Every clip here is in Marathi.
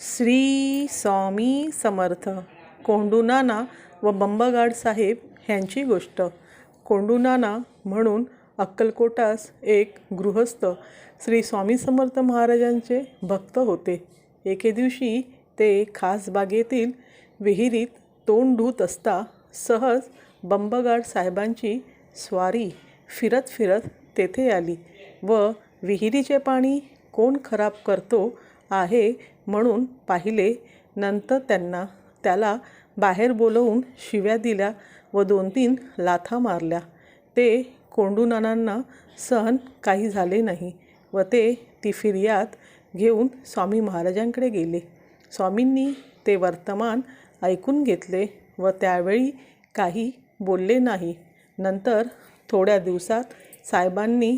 श्री स्वामी समर्थ कोंडुनाना व बंबगाड साहेब ह्यांची गोष्ट. कोंडुनाना म्हणून अक्कलकोटास एक गृहस्थ श्री स्वामी समर्थ महाराजांचे भक्त होते. एके दिवशी ते खासबागेतील विहिरीत तोंड धुत असता सहज बंबगाड साहेबांची स्वारी फिरत फिरत तेथे आली व विहिरीचे पाणी कोण खराब करतो आहे म्हणून पाहिले नंतर त्यांना त्याला बाहेर बोलवून शिव्या दिल्या व दोन तीन लाथा मारल्या. ते कोंडूनानांना सहन काही झाले नाही व ते ती फिर्याद घेऊन स्वामी महाराजांकडे गेले. स्वामींनी ते वर्तमान ऐकून घेतले व त्यावेळी काही बोलले नाही. नंतर थोड्या दिवसात साहेबांनी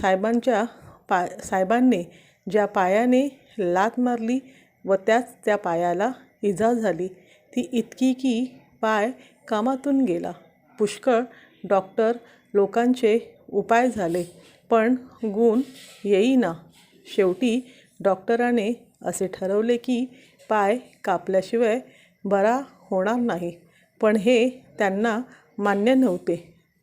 साहेबांच्या पा साहेबांनी ज्या पायाने लात मारली व त्याच त्या पायाला इजा झाली ती इतकी की पाय कामातून गेला. पुष्कळ डॉक्टर लोकांचे उपाय झाले पण गुण येईना. शेवटी डॉक्टराने असे ठरवले की पाय कापल्याशिवाय बरा होणार नाही. पण हे त्यांना मान्य नव्हते.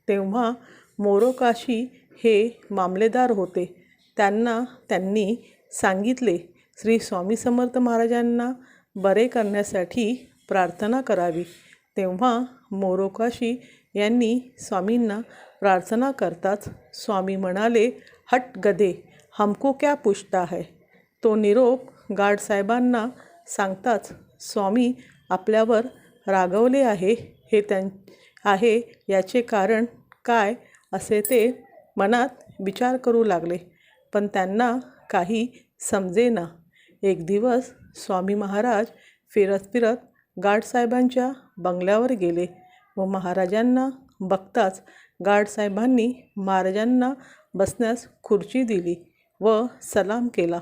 तेव्हा मोरोकाशी हे मामलेदार होते. त्यांना त्यांनी सांगितले. श्री स्वामी समर्थ महाराजांना बरे करण्यासाठी प्रार्थना करावी. तेव्हा मोरोकाशी यांनी स्वामींना प्रार्थना करताच स्वामी म्हणाले हट गदे हमको क्या पूछता है? तो निरोप गाडसाहेबांना सांगताच स्वामी आपल्यावर रागवले आहे हे त्यां आहे याचे कारण काय? असे ते मनात विचार करू लागले. पण त्यांना काही समजेना एक दिवस स्वामी महाराज फिरत फिरत गाडसाहेबांच्या बंगल्यावर गेले व महाराजांना बघताच गाडसाहेबांनी महाराजांना बसण्यास खुर्ची दिली व सलाम केला.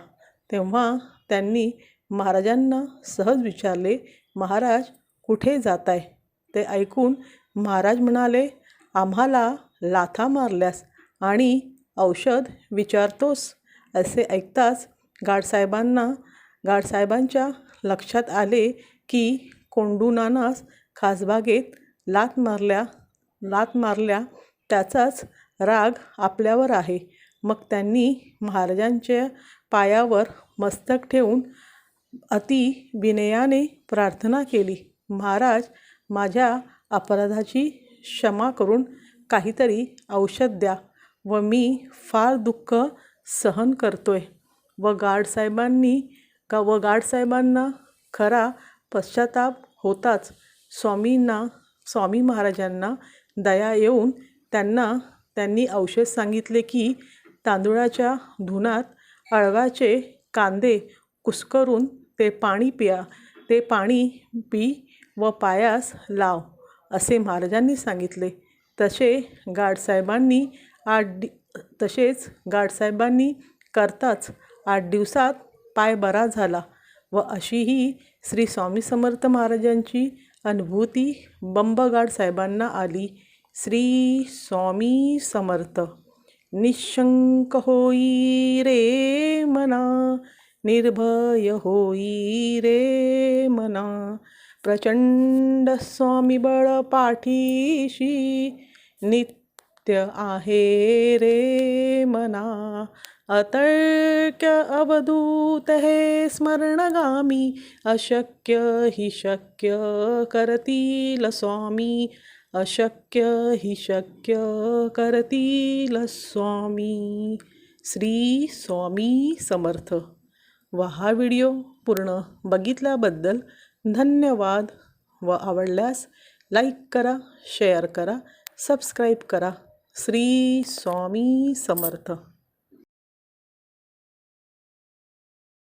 तेव्हा त्यांनी महाराजांना सहज विचारले महाराज कुठे जात आहे ते ऐकून महाराज म्हणाले आम्हाला लाथा मारल्यास आणि औषध विचारतोस. असे ऐकताच गाडसाहेबांना गाडसाहेबांच्या लक्षात आले की कोंडुनानास खासबागेत लात मारल्या लात मारल्या त्याचाच राग आपल्यावर आहे. मग त्यांनी महाराजांच्या पायावर मस्तक ठेवून अति विनयाने प्रार्थना केली महाराज माझ्या अपराधाची क्षमा करून काहीतरी औषध द्या व मी फार दुःख सहन करतो आहे व गाडसाहेबांनी का व गाडसाहेबांना खरा पश्चाताप होताच. स्वामींना स्वामी महाराजांना दया येऊन त्यांना त्यांनी औषध सांगितले की तांदूळाच्या धुनात अळवाचे कांदे कुस्करून ते पाणी पिया ते पाणी पी व पायास लाव असे महाराजांनी सांगितले. तसे गाडसाहेबांनी आठ दि तसेच गाडसाहेबांनी करताच आठ दिवसात पाय बरा झाला व अशी ही श्री स्वामी समर्थ महाराजांची अनुभूती बंबगाड साहेबांना आली. श्री स्वामी समर्थ निशंक होई रे मना निर्भय होई रे मना प्रचंड स्वामी बळ पाठीशी सत्य आहे रे मना. अतर्क्य अवधूत हे स्मरणगामी. अशक्य हि शक्य करतील स्वामी. अशक्य हि शक्य करतील स्वामी. श्री स्वामी समर्थ. व हा व्हिडिओ पूर्ण बघितल्याबद्दल धन्यवाद. व आवडल्यास लाईक करा शेअर करा सबस्क्राईब करा. श्री स्वामी समर्थ.